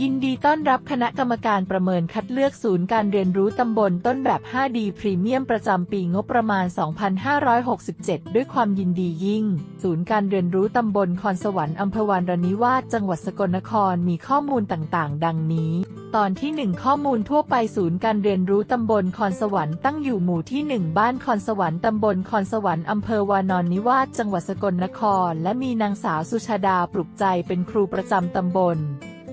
ยินดีต้อนรับคณะกรรมการประเมินคัดเลือกศูนย์การเรียนรู้ตำบลต้นแบบ 5D พรีเมียมประจำปีงบประมาณ 2567 ด้วยความยินดียิ่ง ศูนย์การเรียนรู้ตำบลคอนสวรรค์อำเภอวานรนิวาสจังหวัดสกลนครมีข้อมูลต่างๆ ดังนี้ ตอนที่ 1 ข้อมูลทั่วไปศูนย์การเรียนรู้ตำบลคอนสวรรค์ตั้งอยู่หมู่ที่ 1 บ้านคอนสวรรค์ตำบลคอนสวรรค์อำเภอวานอนนิวาสจังหวัดสกลนคร และมีนางสาวสุชาดาปลุกใจเป็นครูประจำตำบล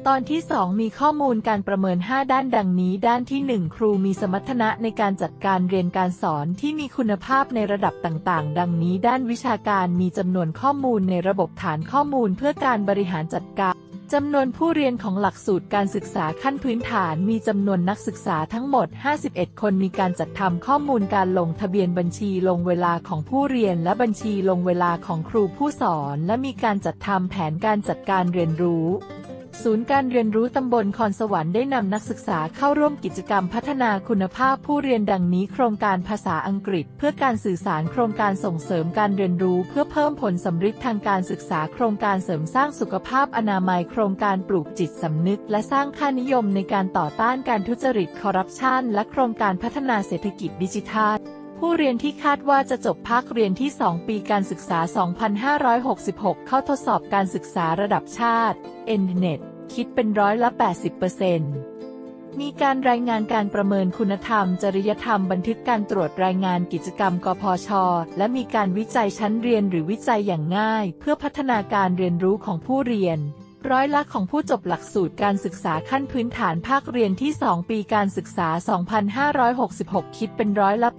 ตอนที่ 2 มีข้อมูลการประเมิน 5 ด้านดังนี้ ด้านที่ 1 ครูมีสมรรถนะในการจัดการเรียนการสอนที่มีคุณภาพในระดับต่างๆ ดังนี้ ด้านวิชาการมีจำนวนข้อมูลในระบบฐานข้อมูลเพื่อการบริหารจัดการจำนวนผู้เรียนของหลักสูตรการศึกษาขั้นพื้นฐานมีจำนวนนักศึกษาทั้งหมด 51 คนมีการจัดทำข้อมูลการลงทะเบียนบัญชีลงเวลาของผู้เรียนและบัญชีลงเวลาของครูผู้สอน และมีการจัดทำแผนการจัดการเรียนรู้ ศูนย์การเรียนรู้ตำบลคอนสวรรค์ได้นำนักศึกษาเข้าร่วมกิจกรรมพัฒนาคุณภาพผู้เรียนดังนี้ โครงการภาษาอังกฤษ เพื่อการสื่อสารโครงการส่งเสริมการเรียนรู้ เพื่อเพิ่มผลสำฤทธิ์ทางการศึกษา โครงการเสริมสร้างสุขภาพอนามัย โครงการปลูกจิตสำนึก และสร้างค่านิยมในการต่อต้านการทุจริตคอร์รัปชันและโครงการพัฒนาเศรษฐกิจดิจิทัล ผู้เรียนที่คาดว่าจะจบภาคเรียนที่ 2 ปีการศึกษา 2566 เข้าทดสอบการศึกษาระดับชาติ ENDNET คิดเป็นร้อยละ 80%มีการรายงานการประเมินคุณธรรม จริยธรรมบันทึกการตรวจรายงานกิจกรรมกพช และมีการวิจัยชั้นเรียนหรือวิจัยอย่างง่าย เพื่อพัฒนาการเรียนรู้ของผู้เรียน ร้อยละของผู้จบหลักสูตรการศึกษาขั้นพื้นฐานภาคเรียนที่ 2 ปีการศึกษา 2566 คิดเป็นร้อยละ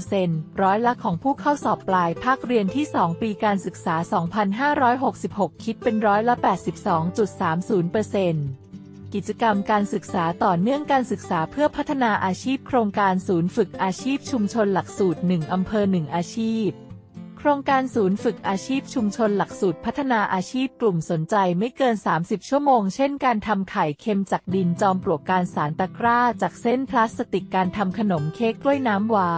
80%ร้อยละของผู้เข้าสอบปลายภาคเรียนที่ 2 ปีการศึกษา 2566 คิดเป็นร้อยละ 82.30%กิจกรรมการศึกษาต่อเนื่องการศึกษาเพื่อพัฒนาอาชีพโครงการศูนย์ฝึกอาชีพชุมชนหลักสูตร 1 อำเภอ 1 อาชีพ ครงการศูนย์ฝึกอาชีพชุมชนหลักสูตรพัฒนาอาชีพกลุ่มสนใจไม่เกิน 30 ชั่วโมง เช่นการทำไข่เค็มจากดินจอมปลวกการสารตะกร้าจากเส้นพลาสติกการทำขนมเค้กกล้วยน้ำว้า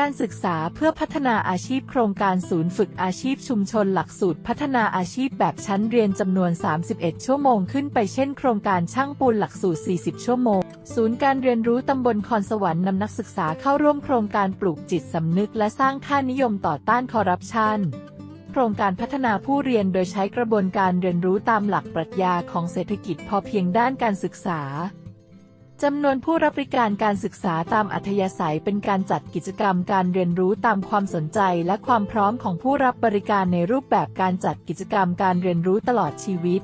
การศึกษาเพื่อพัฒนาอาชีพโครงการศูนย์ฝึกอาชีพชุมชนหลักสูตรพัฒนาอาชีพแบบชั้นเรียนจำนวน 31 ชั่วโมงขึ้นไปเช่นโครงการช่างปูนหลักสูตร 40 ชั่วโมง ศูนย์การเรียนรู้ตำบลคอนสวรรค์นำนักศึกษาเข้าร่วมโครงการปลูกจิตสำนึกและสร้างค่านิยมต่อต้านคอร์รัปชันโครงการพัฒนาผู้เรียนโดยใช้กระบวนการเรียนรู้ตามหลักปรัชญาของเศรษฐกิจพอเพียงด้านการศึกษา จำนวนผู้รับบริการการศึกษาตามอัธยาศัยเป็นการจัดกิจกรรมการเรียนรู้ตามความสนใจและความพร้อมของผู้รับบริการในรูปแบบการจัดกิจกรรมการเรียนรู้ตลอดชีวิต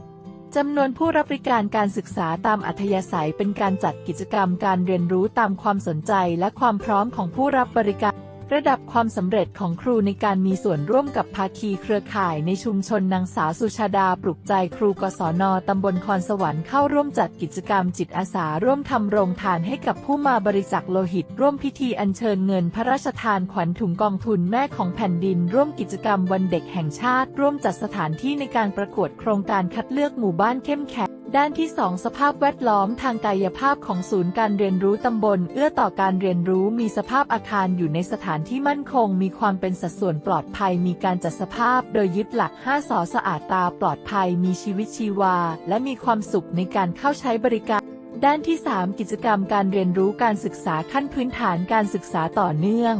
จำนวนผู้รับบริการการศึกษาตามอัธยาศัยเป็นการจัดกิจกรรมการเรียนรู้ตามความสนใจและความพร้อมของผู้รับบริการ ระดับความสำเร็จของครูในการมีส่วนร่วมกับภาคีเครือข่ายในชุมชนนางสาวสุชาดาปลุกใจครูกศนตำบลคอนสวรรค์เข้าร่วมจัดกิจกรรมจิตอาสาร่วมทำโรงทานให้กับผู้มาบริจาคโลหิต ร่วมพิธีอัญเชิญเงินพระราชทานขวัญถุงกองทุนแม่ของแผ่นดิน ร่วมกิจกรรมวันเด็กแห่งชาติ ร่วมจัดสถานที่ในการประกวดโครงการคัดเลือกหมู่บ้านเข้มแข็งด้านที่ 2 สภาพแวดล้อมทางกายภาพของศูนย์การเรียนรู้ตำบล เอื้อต่อการเรียนรู้มีสภาพอาคารอยู่ในสถานที่มั่นคง มีความเป็นสัดส่วนปลอดภัย มีการจัดสภาพ โดยยึดหลัก 5 สอสะอาดตาปลอดภัย มีชีวิตชีวา และมีความสุขในการเข้าใช้บริการด้านที่ 3 กิจกรรมการเรียนรู้การศึกษาขั้นพื้นฐานการศึกษาต่อเนื่อง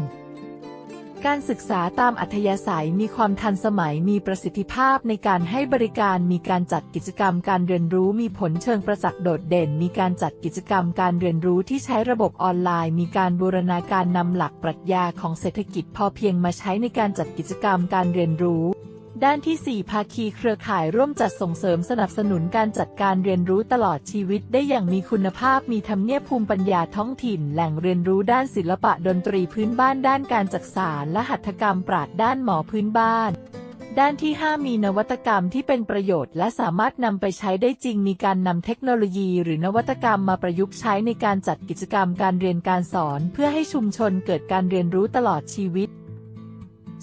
การศึกษาตามอัธยาศัยมีความทันสมัยมีประสิทธิภาพในการให้บริการมีการจัดกิจกรรมการเรียนรู้มีผลเชิงประจักษ์โดดเด่น มีการจัดกิจกรรมการเรียนรู้ที่ใช้ระบบออนไลน์ มีการบูรณาการนำหลักปรัชญาของเศรษฐกิจพอเพียงมาใช้ในการจัดกิจกรรมการเรียนรู้ ด้านที่ 4 ภาคีเครือข่ายร่วมจัดส่งเสริมสนับสนุนการจัดการเรียนรู้ตลอดชีวิตได้อย่างมีคุณภาพมีทำเนียบภูมิปัญญาท้องถิ่น แหล่งเรียนรู้ด้านศิลปะดนตรีพื้นบ้านด้านการจักสานและหัตถกรรมปราดด้านหมอพื้นบ้าน ด้านที่ 5 มีนวัตกรรมที่เป็นประโยชน์ และสามารถนำไปใช้ได้จริงมีการนำเทคโนโลยี หรือนวัตกรรมมาประยุกต์ใช้ในการจัดกิจกรรมการเรียนการสอน เพื่อให้ชุมชนเกิดการเรียนรู้ตลอดชีวิต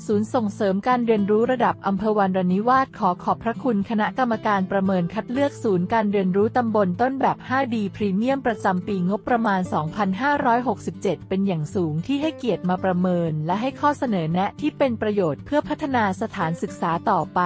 ศูนย์ส่งเสริมการเรียนรู้ระดับอำเภอวันรนิวาสขอขอบพระคุณคณะกรรมการประเมินคัดเลือกศูนย์การเรียนรู้ตำบลต้นแบบ 5D พรีเมียมประจำปีงบประมาณ 2567 เป็นอย่างสูงที่ให้เกียรติมาประเมิน และให้ข้อเสนอแนะที่เป็นประโยชน์เพื่อพัฒนาสถานศึกษาต่อไป